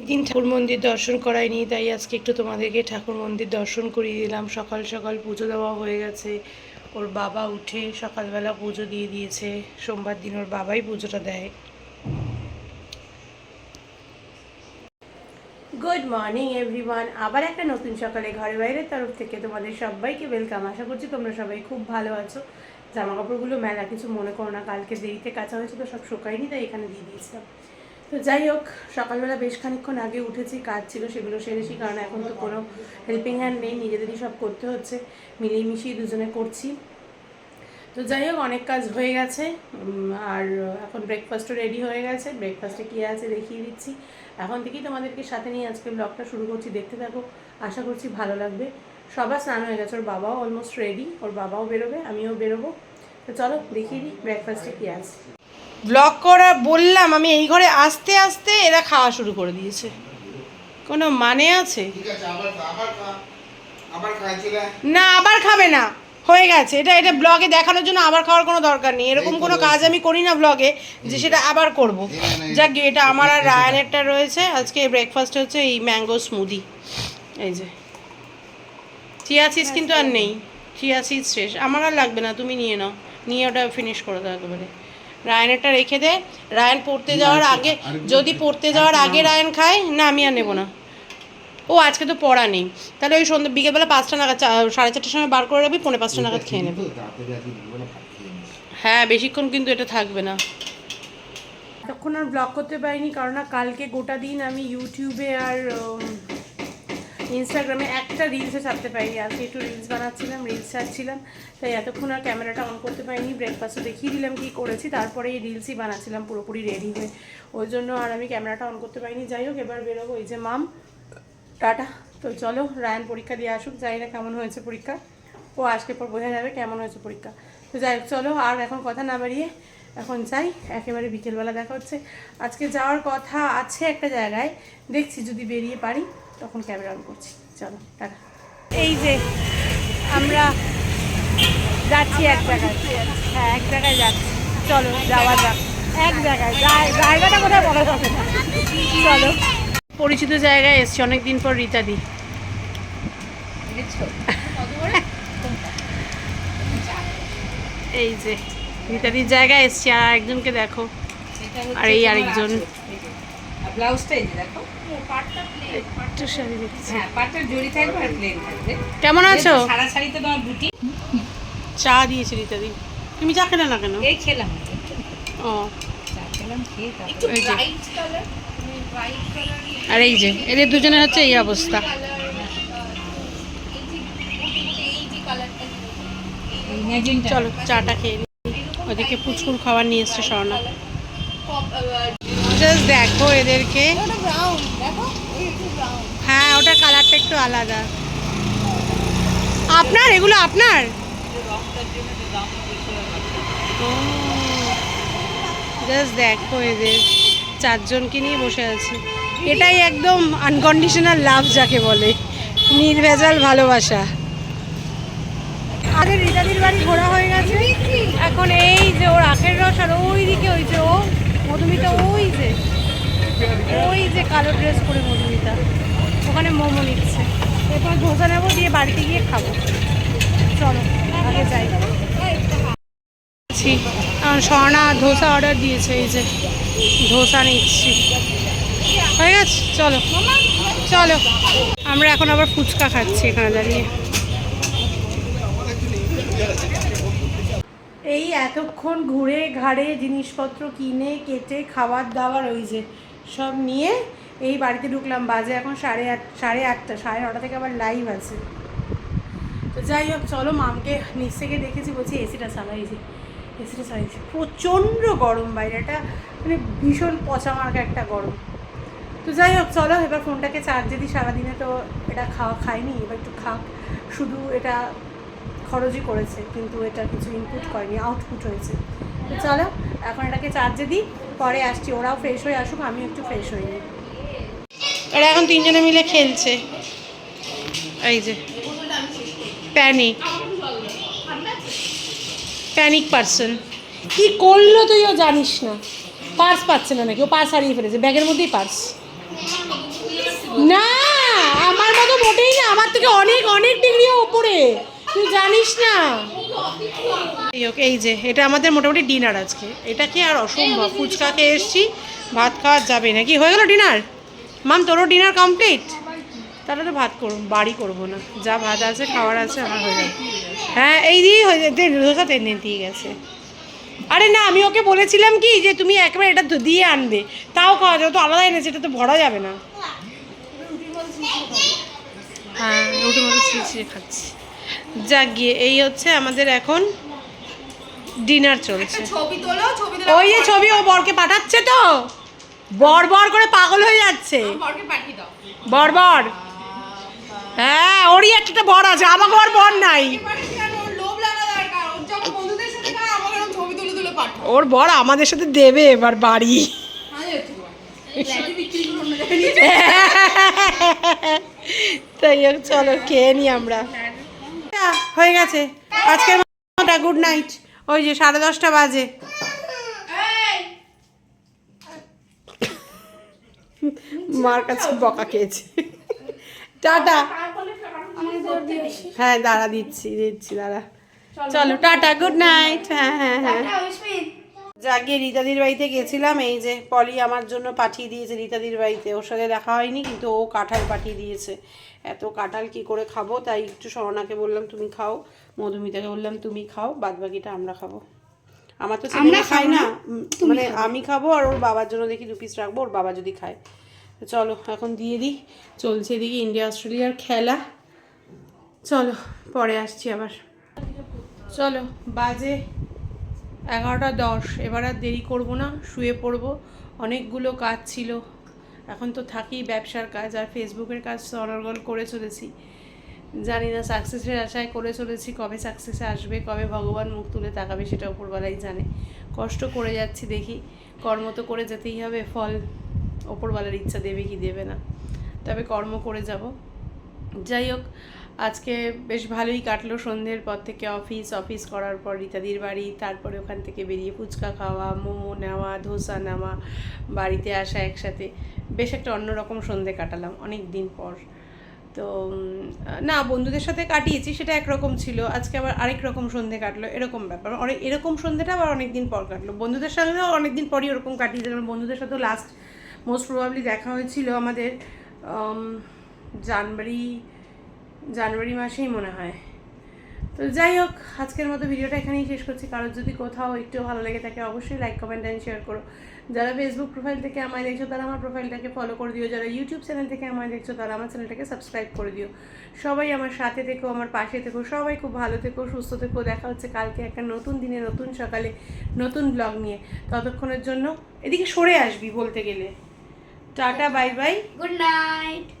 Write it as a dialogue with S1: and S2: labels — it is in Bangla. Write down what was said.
S1: অনেকদিন ঠাকুর মন্দির দর্শন করায়নি, তাই আজকে একটু তোমাদেরকে ঠাকুর মন্দির দর্শন করিয়ে দিলাম। সকাল সকাল পুজো দেওয়া হয়ে গেছে। ওর বাবা উঠে সকালবেলা পুজো দিয়ে দিয়েছে। সোমবার দিন ওর বাবাই পুজোটা দেয়। গুড মর্নিং এভরিওয়ান আবার একটা নতুন সকালে ঘরে বাইরের তরফ থেকে তোমাদের সবাইকে ওয়েলকাম আশা করছি তোমরা সবাই খুব ভালো আছো। জামা কাপড়গুলো মেলা কিছু মনে করো না, কালকে দেরিতে কাঁচা হয়েছে তো সব শুকায়নি, তাই এখানে দিয়ে দিয়েছিলাম। তো যাই হোক, সকালবেলা বেশ খানিকক্ষণ আগে উঠেছি, কাজ ছিল সেগুলো সেরেছি কারণ এখন তো কোনো হেল্পিং হ্যান্ড নেই, নিজেদেরই সব করতে হচ্ছে, মিলিয়ে মিশিয়ে দুজনে করছি। তো যাই হোক, অনেক কাজ হয়ে গেছে আর এখন ব্রেকফাস্টও রেডি হয়ে গেছে ব্রেকফাস্টে কী আছে দেখিয়ে দিচ্ছি। এখন থেকেই তোমাদেরকে সাথে নিয়ে আজকে ব্লগটা শুরু করছি, দেখতে থাকো, আশা করছি ভালো লাগবে। সবার স্নান হয়ে গেছে, ওর বাবাও অলমোস্ট রেডি ওর বাবাও বেরোবে, আমিও বেরোবো। তো চলো, দেখিয়ে দিই ব্রেকফাস্টে কী আছে। ব্লগ করা বললাম আমি এই ঘরে আসতে আসতে এরা খাওয়া শুরু করে দিয়েছে। কোনো মানে আছে। না আবার খাবে না। হয়ে গেছে। এটা এটা ব্লগে দেখানোর জন্য আবার খাওয়ার কোনো দরকার নেই। এরকম কোনো কাজ আমি করি না ব্লগে যে সেটা আবার করব। যাক গে, এটা আমার আর রায়ানেরটা রয়েছে। আজকে ব্রেকফাস্ট হচ্ছে এই ম্যাঙ্গো স্মুদি এই যে। চিয়া সিজ কিন্তু আর নেই। চিয়া সিজ শেষ। আমার আর লাগবে না তুমি নিয়ে নাও। নিয়ে ওটা ফিনিশ করে দাও একেবারে। রায়নেরটা রেখে দে। রায়ন পড়তে যাওয়ার আগে যদি পড়তে যাওয়ার আগে রায়ন খায় না আমি আর নেব না। ও আজকে তো পড়া নেই। তাহলে ওই সন্ধ্যে বিকেলবেলা পাঁচটা নাগাদ সাড়ে চারটার সময় বার করে রাখবি পৌনে পাঁচটা নাগাদ খেয়ে নেবে। হ্যাঁ বেশিক্ষণ কিন্তু এটা থাকবে না। তখন আর ব্লগ করতে পারিনি কারণ কালকে গোটা দিন আমি ইউটিউবে আর ইনস্টাগ্রামে একটা রিলসে ছাড়তে পারিনি। আজকে একটু রিলস বানাচ্ছিলাম রিলস ছাড়ছিলাম। তাই এতক্ষণ আর ক্যামেরাটা অন করতে পারিনি। ব্রেকফাস্টও দেখিয়ে দিলাম কী করেছি। তারপরে এই রিলসই বানাচ্ছিলাম পুরোপুরি রেডি হয়ে। ওই জন্য আর আমি ক্যামেরাটা অন করতে পারিনি। যাই হোক, এবার বেরোবো। এই যে মাম, টাটা। তো চলো, রায়ন পরীক্ষা দিয়ে আসুক। জানি না কেমন হয়েছে পরীক্ষা। ও আজকে পর বোঝা যাবে কেমন হয়েছে পরীক্ষা। তো যাই হোক, চলো, আর এখন কথা না বাড়িয়ে এখন যাই। একেবারে বিকেলবেলা দেখা হচ্ছে। আজকে যাওয়ার কথা আছে একটা জায়গায়। দেখছি যদি বেরিয়ে পারি। তখন ক্যামেরা অন করছি। চলো এই যে আমরা যাচ্ছি এক জায়গায়। হ্যাঁ এক জায়গায় যাচ্ছি। চলো, যাওয়া যাক। এক জায়গায়। জায়গাটা কোথায় বলা যাবে চলো। পরিচিত জায়গায় এসছি, অনেকদিন পর রীতাদি এই যে রীতাদির জায়গায় এসছি, আর একজনকে দেখো। আর এই আরেকজন।
S2: আর ব্লাউজটা এই যে দেখো।
S1: একটু শাড়ি দেখছি।
S2: হ্যাঁ পাটটা জড়ি থাকবে আর প্লেন থাকবে।
S1: কেমন আছো?
S2: সারা শাড়িতে তোমার বুটি।
S1: চা দিয়েছি রীতাদি তুমি চা খেলে না কেন?
S2: এই খেলাম।
S1: ও।
S2: চা খেলাম খেয়ে
S1: আর এই যে এদের দুজনের হচ্ছে এই অবস্থা। চলো চাটা খেয়ে ওদিকে পুচকুর খাবার নিয়ে এসছে স্বর্ণা জাস্ট দেখো এদেরকে। হ্যাঁ ওটা কালারটা একটু আলাদা। আপনার? এগুলো আপনার? জাস্ট দেখো এদের। চারজনকে নিয়ে বসে আছে। এটাই একদম আনকন্ডিশনাল লাভ যাকে বলে। নির্ভেজাল ভালোবাসা। আগে রিতাদির বাড়ি ঘোরা হয়ে গেছে। এখন এই যে ওর আখের রস আর ওই দিকে ওই যে ও মধুমিতা, ওই যে ওই যে কালো ড্রেস পরে মধুমিতা। ওখানে মোমো নিচ্ছে। এরপর ধোসা নেব, দিয়ে বাড়িতে গিয়ে খাব। চলো, আগে যাই। স্বর্ণা ধোসা অর্ডার দিয়েছে, এই যে ধোসা নিচ্ছি। হয়ে গেছে? চলো। চলো। আমরা এখন আবার ফুচকা খাচ্ছি এখানে দাঁড়িয়ে। এই এতক্ষণ ঘুরে ঘাড়ে জিনিসপত্র কিনে, কেটে, খাবার দাবার ওই যে সব নিয়ে এই বাড়িতে ঢুকলাম। বাজে এখন সাড়ে আট, সাড়ে আটটা, সাড়ে নটা থেকে আবার লাইভ আছে। তো যাই হোক, চলো মামকে নিচ থেকে দেখেছি, বলছি এসিটা চালাইছি এসিটা চালাইছি প্রচণ্ড গরম বাইরে বাইরেটা মানে ভীষণ পচা মার্কা একটা গরম। তো যাই হোক, চলো, এবার ফোনটাকে চার্জে দিই, সারাদিনে তো এটা খাওয়া খাইনি, এবার একটু খাক। শুধু এটা খরচই করেছে, কিন্তু এটা কিছু ইনপুট করেনি আউটপুট হয়েছে। তো চলো, এখন এটাকে চার্জে দিই, পরে আসছি। ওরাও ফ্রেশ হয়ে আসুক, আমিও একটু ফ্রেশ হয়ে নিই। এরা এখন তিনজনে মিলে খেলছে। এই যে প্যানিক প্যানিক পার্সন কি করল তুইও জানিস না। পার্স পাচ্ছে না নাকি? ও পার্স হারিয়ে ফেলেছে। ব্যাগের মধ্যেই পার্স না, আমার মতো মোটেই না। আমার থেকে অনেক অনেক ডিগ্রি উপরে। তুই জানিস না? ওকে, এই যে, এটা আমাদের মোটামুটি ডিনার আজকে। এটা কি আর অসম্ভব। ফুচকা খেয়ে এসছি, ভাত খাওয়া যাবে নাকি? হয়ে গেল ডিনার? মাম, তোরও ডিনার কমপ্লিট? তাহলে তো ভাত করব বাড়ি করব না। যা ভাত আছে, খাওয়ার আছে, আমার হয়ে যাবে হ্যাঁ এই দিয়ে হয়ে যাবে ধোসা তেন দিয়ে গেছে। আরে না, আমি ওকে বলেছিলাম কি, যে তুমি একবার এটা ধু- দিয়ে আনবে। তাও খাওয়া যাবে তো আলাদা এনেছে, এটা তো ভরা যাবে না। হ্যাঁ রুটির মতো ছিঁড়ে ছিঁড়ে খাচ্ছি। যাক গিয়ে এই হচ্ছে আমাদের এখন ডিনার চলছে।
S3: ছবি তোলো ছবি
S1: ওই যে ছবি ও বরকে পাঠাচ্ছে তো। বর বর করে পাগল হয়ে যাচ্ছে।
S3: বরকে পাঠিয়ে দাও।
S1: বর বর। হ্যাঁ ওরই একটা বর আছে আমাকে ওর বর নাই।
S3: আর ওর
S1: বর আমাদের সাথে দেবে এবার বাড়ি।
S3: যাও।
S1: তাই চলো খেয়ে নি আমরা। আহ, হয়ে গেছে। আজকের মতো গুড নাইট ওই যে সাড়ে দশটা বাজে। মার কাছে বকা খেয়েছে। টাটা। হ্যাঁ দাঁড়া দিচ্ছি দিচ্ছি দাঁড়া। চলো। টাটা গুড নাইট হ্যাঁ হ্যাঁ হ্যাঁ। যাকে রীতাদির বাড়িতে গেছিলাম এই যে পলি আমার জন্য পাঠিয়ে দিয়েছে রীতাদির বাড়িতে। ওর সাথে দেখা হয়নি কিন্তু ও কাঁঠাল পাঠিয়ে দিয়েছে। এত কাঁঠাল কি করে খাব? তাই একটু স্বর্ণাকে বললাম তুমি খাও। মধুমিতাকে বললাম তুমি খাও বাদ বাকিটা আমরা খাব। আমার তো ছেলে খাই না। মানে আমি খাব আর ওর বাবার জন্য দেখি দু পিস রাখব ওর বাবা যদি খায়। তো চলো এখন দিয়ে দিই। চলছে এদিকে ইন্ডিয়া অস্ট্রেলিয়ার খেলা। চলো পরে আসছি আবার। চলো বাজে এগারোটা দশ, এবার আর দেরি করব না, শুয়ে পড়ব। অনেকগুলো কাজ ছিল। এখন তো থাকি ব্যবসার কাজ আর ফেসবুকের কাজ তো অনর্গল করে চলেছি। জানি না সাকসেসের আশায় করে চলেছি, কবে সাকসেসে আসবে, কবে ভগবান মুখ তুলে তাকাবে সেটা ওপরবেলাই জানে। কষ্ট করে যাচ্ছি দেখি, কর্ম তো করে যেতেই হবে, ফল ওপরবেলার ইচ্ছা দেবে কি দেবে না। তবে কর্ম করে যাব। যাই হোক আজকে বেশ ভালোই কাটলো সন্ধ্যের পর থেকে অফিস অফিস করার পর রীতাদির বাড়ি, তারপরে ওখান থেকে বেরিয়ে ফুচকা খাওয়া, মোমো নেওয়া, ধোসা নেওয়া, বাড়িতে আসা একসাথে। বেশ একটা অন্যরকম সন্ধে কাটালাম অনেক দিন পর। তো না, বন্ধুদের সাথে কাটিয়েছি, সেটা একরকম ছিল। আজকে আবার আরেক রকম সন্ধে কাটলো, এরকম ব্যাপার। অনেক, এরকম সন্ধেটা আবার অনেক দিন পর কাটলো। বন্ধুদের সঙ্গেও অনেক দিন পরই ওরকম কাটিয়েছে কারণ বন্ধুদের সাথেও লাস্ট মোস্ট প্রবাবলি দেখা হয়েছিল আমাদের জানুয়ারি জানুয়ারি মাসেই মনে হয়। তো যাই হোক, আজকের মতো ভিডিওটা এখানেই শেষ করছি। কারোর যদি কোথাও একটু ভালো লেগে থাকে, অবশ্যই লাইক কমেন্ট অ্যান্ড শেয়ার করো। যারা ফেসবুক প্রোফাইল থেকে আমায় দেখছ, তারা আমার প্রোফাইলটাকে ফলো করে দিও। যারা ইউটিউব চ্যানেল থেকে আমায় দেখছ, তারা আমার চ্যানেলটাকে সাবস্ক্রাইব করে দিও। সবাই আমার সাথে থেকো, আমার পাশে থেকো, সবাই খুব ভালো থেকো, সুস্থ থেকো। দেখা হচ্ছে কালকে একটা নতুন দিনে, নতুন সকালে, নতুন ব্লগ নিয়ে। ততক্ষণের জন্য এদিকে সরে আসবি বলতে গেলে। Tata bye bye
S3: good night